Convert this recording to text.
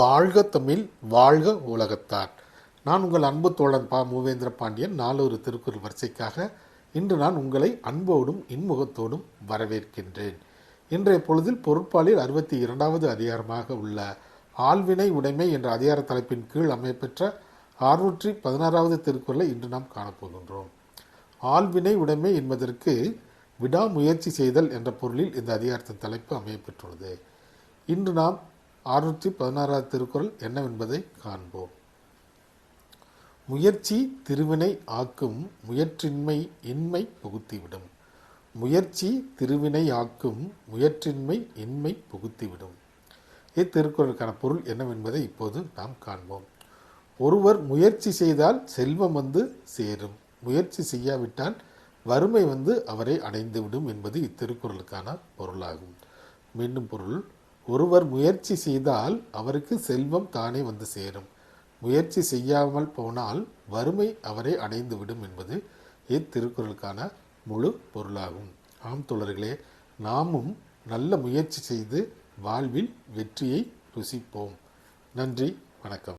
வாழ்க தமிழ் வாழ்க உலகத்தார். நான் உங்கள் அன்பு தோழன் பா. மூவேந்திர பாண்டியன். நாலொரு திருக்குறள் வரிசைக்காக இன்று நான் உங்களை அன்போடும் இன்முகத்தோடும் வரவேற்கின்றேன். இன்றைய பொழுதில் பொருட்பாலில் அறுபத்தி இரண்டாவது அதிகாரமாக உள்ள ஆழ்வினை உடைமை என்ற அதிகார தலைப்பின் கீழ் அமையப்பெற்ற அறுநூற்றி பதினாறாவது திருக்குறளை இன்று நாம் காணப்போகின்றோம் ஆழ்வினை உடைமை என்பதற்கு விடாமுயற்சி செய்தல் என்ற பொருளில் இந்த அதிகாரத்தின் தலைப்பு அமையப்பெற்றுள்ளது இன்று நாம் அறுநூற்றி பதினாறாவது திருக்குறள் என்னவென்பதை காண்போம். முயற்சி திருவினை ஆக்கும் முயற்றின்மை இன்மை புகுத்திவிடும். முயற்சி திருவினை ஆக்கும் முயற்றின்மை இன்மை புகுத்திவிடும். இத்திருக்குறளுக்கான பொருள் என்னவென்பதை இப்போது நாம் காண்போம். ஒருவர் முயற்சி செய்தால் செல்வம் வந்து சேரும். முயற்சி செய்யாவிட்டால் வறுமை வந்து அவரை அடைந்துவிடும் என்பது இத்திருக்குறளுக்கான பொருளாகும். மீண்டும் பொருள். ஒருவர் முயற்சி செய்தால் அவருக்கு செல்வம் தானே வந்து சேரும். முயற்சி செய்யாமல் போனால் வறுமை அவரை அடைந்துவிடும் என்பது இத்திருக்குறளுக்கான முழு பொருளாகும். ஆம் தோழர்களே நாமும் நல்ல முயற்சி செய்து வாழ்வில் வெற்றியை ருசிப்போம். நன்றி வணக்கம்.